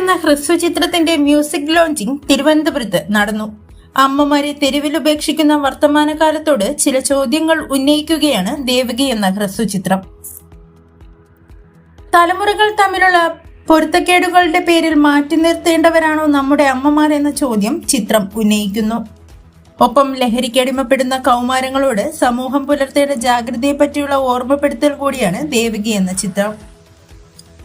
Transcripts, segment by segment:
എന്ന ഹ്രസ്വ ചിത്രത്തിന്റെ മ്യൂസിക് ലോഞ്ചിങ് തിരുവനന്തപുരത്ത് നടന്നു. അമ്മമാരെ തെരുവിൽ ഉപേക്ഷിക്കുന്ന വർത്തമാനകാലത്തോട് ചില ചോദ്യങ്ങൾ ഉന്നയിക്കുകയാണ് ദേവകി എന്ന ഹ്രസ്വ ചിത്രം തലമുറകൾ തമ്മിലുള്ള പൊരുത്തക്കേടുകളുടെ പേരിൽ മാറ്റി നിർത്തേണ്ടവരാണോ നമ്മുടെ അമ്മമാർ എന്ന ചോദ്യം ചിത്രം ഉന്നയിക്കുന്നു. ഒപ്പം ലഹരിക്കടിമപ്പെടുന്ന കൗമാരങ്ങളോട് സമൂഹം പുലർത്തേണ്ട ജാഗ്രതയെ പറ്റിയുള്ള ഓർമ്മപ്പെടുത്തൽ കൂടിയാണ് ദേവകി എന്ന ചിത്രം.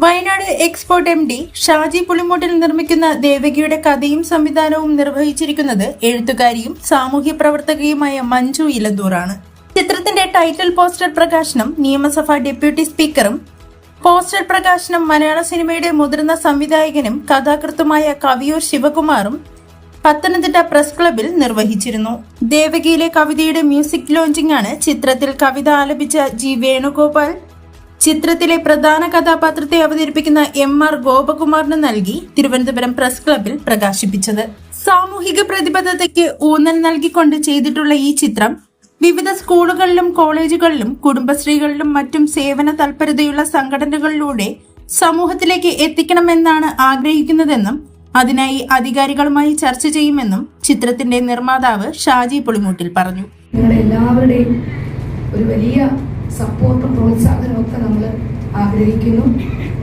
Wayanad export M D Shaji Pulimoottil നിർമ്മിക്കുന്ന ദേവകിയുടെ കഥയും സംവിധാനവും നിർവഹിച്ചിരിക്കുന്നത് എഴുത്തുകാരിയും സാമൂഹ്യ പ്രവർത്തകയുമായ മഞ്ജു ഇലന്തൂറാണ്. ചിത്രത്തിന്റെ ടൈറ്റിൽ പോസ്റ്റർ പ്രകാശനം നിയമസഭാ ഡെപ്യൂട്ടി സ്പീക്കറും പോസ്റ്റർ പ്രകാശനം മലയാള സിനിമയുടെ മുതിർന്ന സംവിധായകനും കഥാകൃത്തുമായ കവിയൂർ ശിവകുമാറും പത്തനംതിട്ട പ്രസ് ക്ലബിൽ നിർവഹിച്ചിരുന്നു. ദേവകിയിലെ കവിതയുടെ മ്യൂസിക് ലോഞ്ചിംഗ് ആണ് ചിത്രത്തിൽ കവിത ആലപിച്ച ജി വേണുഗോപാൽ ചിത്രത്തിലെ പ്രധാന കഥാപാത്രത്തെ അവതരിപ്പിക്കുന്ന എം ആർ ഗോപകുമാറിന് നൽകി തിരുവനന്തപുരം പ്രസ് ക്ലബിൽ പ്രകാശിപ്പിച്ചത്. സാമൂഹിക പ്രതിബദ്ധതയ്ക്ക് ഊന്നൽ നൽകിക്കൊണ്ട് ചെയ്തിട്ടുള്ള ഈ ചിത്രം വിവിധ സ്കൂളുകളിലും കോളേജുകളിലും കുടുംബശ്രീകളിലും മറ്റും സേവന തൽപരതയുള്ള സംഘടനകളിലൂടെ സമൂഹത്തിലേക്ക് എത്തിക്കണമെന്നാണ് ആഗ്രഹിക്കുന്നതെന്നും അതിനായി അധികാരികളുമായി ചർച്ച ചെയ്യുമെന്നും ചിത്രത്തിന്റെ നിർമ്മാതാവ് ഷാജി പുളിമൂട്ടിൽ പറഞ്ഞു. എല്ലാവരുടെയും ഒരു വലിയ സപ്പോർട്ടും പ്രോത്സാഹനവും ഒക്കെ നമ്മൾ ആഗ്രഹിക്കുന്നു.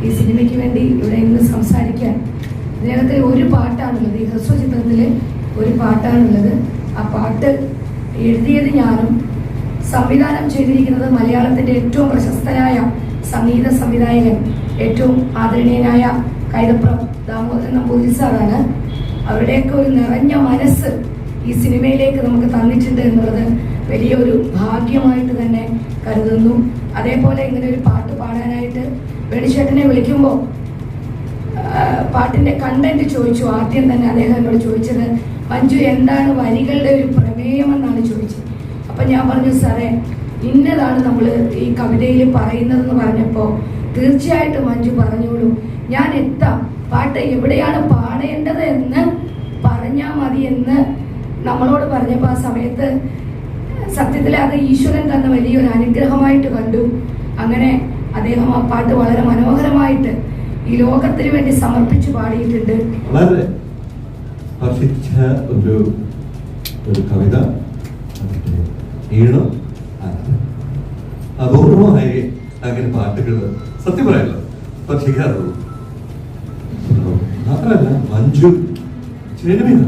ഈ സിനിമയ്ക്ക് വേണ്ടി ഇവിടെ ഇന്ന് സംസാരിക്കാൻ. ഇതിനകത്ത് ഒരു പാട്ടാണുള്ളത്. ഈ ഹ്രസ്വ ചിത്രത്തിലെ ഒരു പാട്ടാണുള്ളത്. ആ പാട്ട് എഴുതിയത് ഞാനും. സംവിധാനം ചെയ്തിരിക്കുന്നത് മലയാളത്തിന്റെ ഏറ്റവും പ്രശസ്തനായ സംഗീത സംവിധായകൻ ഏറ്റവും ആദരണീയനായ കൈതപ്രം ദാമോദരൻ നമ്പൂതിരി സാറാണ്. അവരുടെയൊക്കെ ഒരു നിറഞ്ഞ മനസ്സ് ഈ സിനിമയിലേക്ക് നമുക്ക് തന്നിട്ടുണ്ട് എന്നുള്ളത് വലിയൊരു ഭാഗ്യമായിട്ട് തന്നെ കരുതുന്നു. അതേപോലെ ഇങ്ങനെ ഒരു പാട്ട് പാടാനായിട്ട് വേണിച്ചേട്ടനെ വിളിക്കുമ്പോൾ പാട്ടിന്റെ കണ്ടന്റ് ചോദിച്ചു. ആദ്യം തന്നെ അദ്ദേഹം എന്നോട് ചോദിച്ചത് മഞ്ജു എന്താണ് വരികളുടെ ഒരു പ്രമേയമെന്നാണ് ചോദിച്ചത്. അപ്പൊ ഞാൻ പറഞ്ഞു സാറേ ഇന്നതാണ് നമ്മൾ ഈ കവിതയിൽ പറയുന്നതെന്ന് പറഞ്ഞപ്പോൾ തീർച്ചയായിട്ടും മഞ്ജു പറഞ്ഞോളൂ. ഞാൻ എത്താം. പാട്ട് എവിടെയാണ് പാടേണ്ടത് എന്ന് പറഞ്ഞാൽ മതി എന്ന് നമ്മളോട് പറഞ്ഞപ്പോൾ ആ സമയത്ത് സത്യത്തിൽ അത് ഈശ്വരൻ തന്ന വലിയൊരു അനുഗ്രഹമായിട്ട് കണ്ടു. അങ്ങനെ അദ്ദേഹം ആ പാട്ട് വളരെ മനോഹരമായിട്ട് ഈ ലോകത്തിന് വേണ്ടി സമർപ്പിച്ചു പാടിയിട്ടുണ്ട്. വളരെ സ്പർശിച്ച ഒരു ഒരു കവിത അതിന്റെ ഈണം അപൂർവമായി അങ്ങനെ പാട്ടുകൾ സത്യം പറയല്ലോ സ്പർശിക്കാറുള്ളൂ മാത്രമല്ല മഞ്ജു ചേരുമില്ല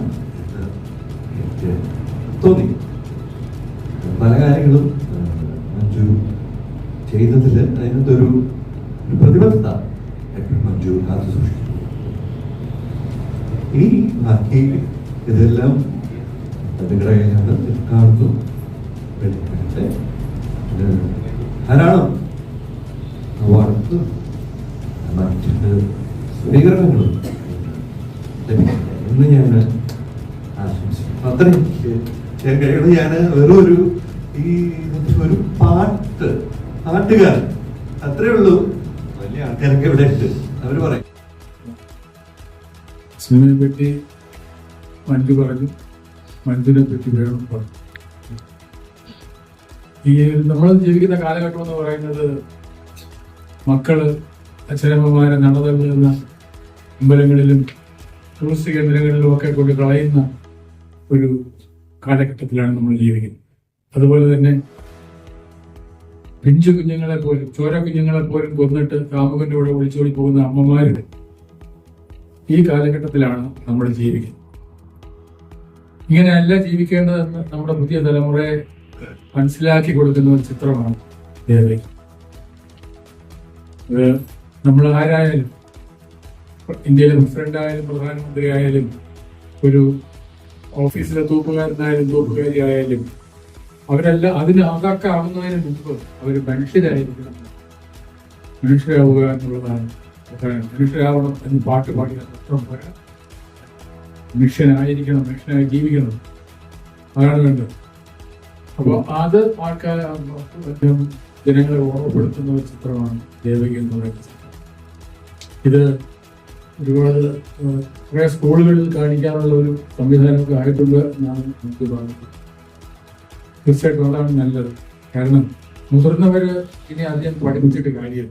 തോന്നി. പല കാര്യങ്ങളും മഞ്ജു ചെയ്യുന്നതിൽ അതിനകത്തൊരു ഒരു പ്രതിബദ്ധത എപ്പോഴും മഞ്ജു കാത്തു സൂക്ഷിക്കുന്നു. ഇനി ബാക്കി ഇതെല്ലാം നിങ്ങളുടെ കാണുന്നു. ധാരാളം അവാർഡ് മറ്റ് സ്വീകരണങ്ങളും ലഭിക്കട്ടെ എന്ന് ഞാൻ ആശംസിക്കുന്നു. അത്രയും ഞാൻ കഴിയുന്നത് ഞാൻ വെറും ഒരു ഈ ഒരു പാട്ട് പാട്ടുകാർ അത്രേ ഉള്ളൂ. വലിയ ആൾക്കാരൊക്കെ ഇവിടെ ഉണ്ട് അവർ പറയും. സിനിമയെ പറ്റി മഞ്ജു പറഞ്ഞു. മഞ്ജുവിനെ പറ്റി വേണം പറഞ്ഞു. ഈ നമ്മൾ ജീവിക്കുന്ന കാലഘട്ടം എന്ന് പറയുന്നത് മക്കൾ അച്ഛനമ്മമാരെ നടതള്ളുന്ന അമ്പലങ്ങളിലും ടൂറിസ്റ്റ് കേന്ദ്രങ്ങളിലും ഒക്കെ കൊണ്ട് കളയുന്ന ഒരു കാലഘട്ടത്തിലാണ് നമ്മൾ ജീവിക്കുന്നത്. അതുപോലെ തന്നെ പിഞ്ചു കുഞ്ഞുങ്ങളെ പോലും ചോര കുഞ്ഞുങ്ങളെ പോലും കൊന്നിട്ട് കാമുകന്റെ കൂടെ ഒളിച്ചോടി പോകുന്ന അമ്മമാരുടെ ഈ കാലഘട്ടത്തിലാണ് നമ്മൾ ജീവിക്കുന്നത്. ഇങ്ങനെയല്ല ജീവിക്കേണ്ടതെന്ന് നമ്മുടെ പുതിയ തലമുറയെ മനസ്സിലാക്കി കൊടുക്കുന്ന ഒരു ചിത്രമാണ് ദേവി നമ്മൾ ആരായാലും ഇന്ത്യയിലെ പ്രസിഡന്റ് ആയാലും പ്രധാനമന്ത്രി ആയാലും ഒരു ഓഫീസിലെ തൂപ്പുകാരനായാലും തൂപ്പുകാരി ആയാലും അവരെല്ലാം അതിന് അതൊക്കെ ആവുന്നതിന് മുമ്പ് അവർ മനുഷ്യരായിരിക്കണം. മനുഷ്യരാവുക എന്നുള്ളതാണ്. മനുഷ്യരാവണം എന്ന് പാട്ട് പാടിയ മാത്രം പോരാ. മനുഷ്യനായിരിക്കണം മനുഷ്യനായി ജീവിക്കണം. അതാണ് വേണ്ടത്. അപ്പോൾ അത് ആൾക്കാർ ജനങ്ങളെ ഓർമ്മപ്പെടുത്തുന്ന ഒരു ചിത്രമാണ് ദേവകി എന്ന് പറയുന്ന ചിത്രം. ഇത് ഒരുപാട് കുറേ സ്കൂളുകളിൽ കാണിക്കാനുള്ള ഒരു സംവിധാനമൊക്കെ ആയിട്ടുണ്ട് എന്നാണ് എനിക്ക് തോന്നുന്നത്. തീർച്ചയായിട്ടും അതാണ് നല്ലത്. കാരണം മുതിർന്നവര് ഇനി അധികം പഠിപ്പിച്ചിട്ട് കാര്യം.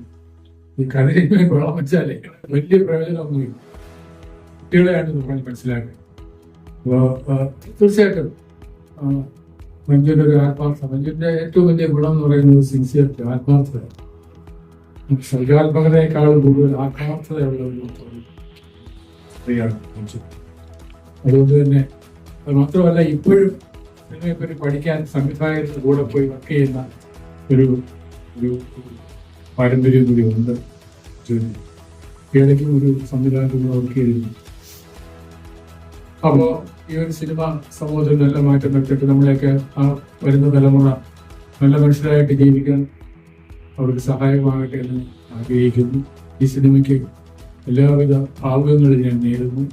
ഈ കഥയിൽ വെള്ളം വെച്ചാലേ വലിയ പ്രയോജനമൊന്നുമില്ല. കുട്ടികളെയാണ് പറഞ്ഞ് മനസ്സിലാക്കുക. അപ്പോൾ തീർച്ചയായിട്ടും മഞ്ജുവിന്റെ ഒരു ആത്മാർത്ഥത. മഞ്ജുവിന്റെ ഏറ്റവും വലിയ ഗുണം എന്ന് പറയുന്നത് സിൻസിയറിറ്റി ആത്മാർത്ഥത. സർഗാത്മകതയെക്കാളും കൂടുതൽ ആത്മാർത്ഥതയുള്ള ഒരു സ്ത്രീയാണ് മഞ്ജു. അതുകൊണ്ട് തന്നെ അത് മാത്രമല്ല ഇപ്പോഴും ഇതിനെപ്പറ്റി പഠിക്കാൻ സംവിധായകരുടെ കൂടെ പോയി വർക്ക് ചെയ്യുന്ന ഒരു ഒരു പാരമ്പര്യം കൂടി ഉണ്ട്. ഏതെങ്കിലും ഒരു സംവിധാനത്തിൽ വർക്ക് ചെയ്തിരുന്നു. അപ്പോ ഈ ഒരു സിനിമ സമൂഹത്തിൽ നല്ല മാറ്റം വരുത്തിട്ട് നമ്മളെയൊക്കെ ആ വരുന്ന തലമുറ നല്ല മനുഷ്യരായിട്ട് ജീവിക്കാൻ അവർക്ക് സഹായമാകട്ടെ എന്ന് ആഗ്രഹിക്കുന്നു. ഈ സിനിമയ്ക്ക് എല്ലാവിധ ഭാവുകങ്ങളും ഞാൻ നേരുന്നു.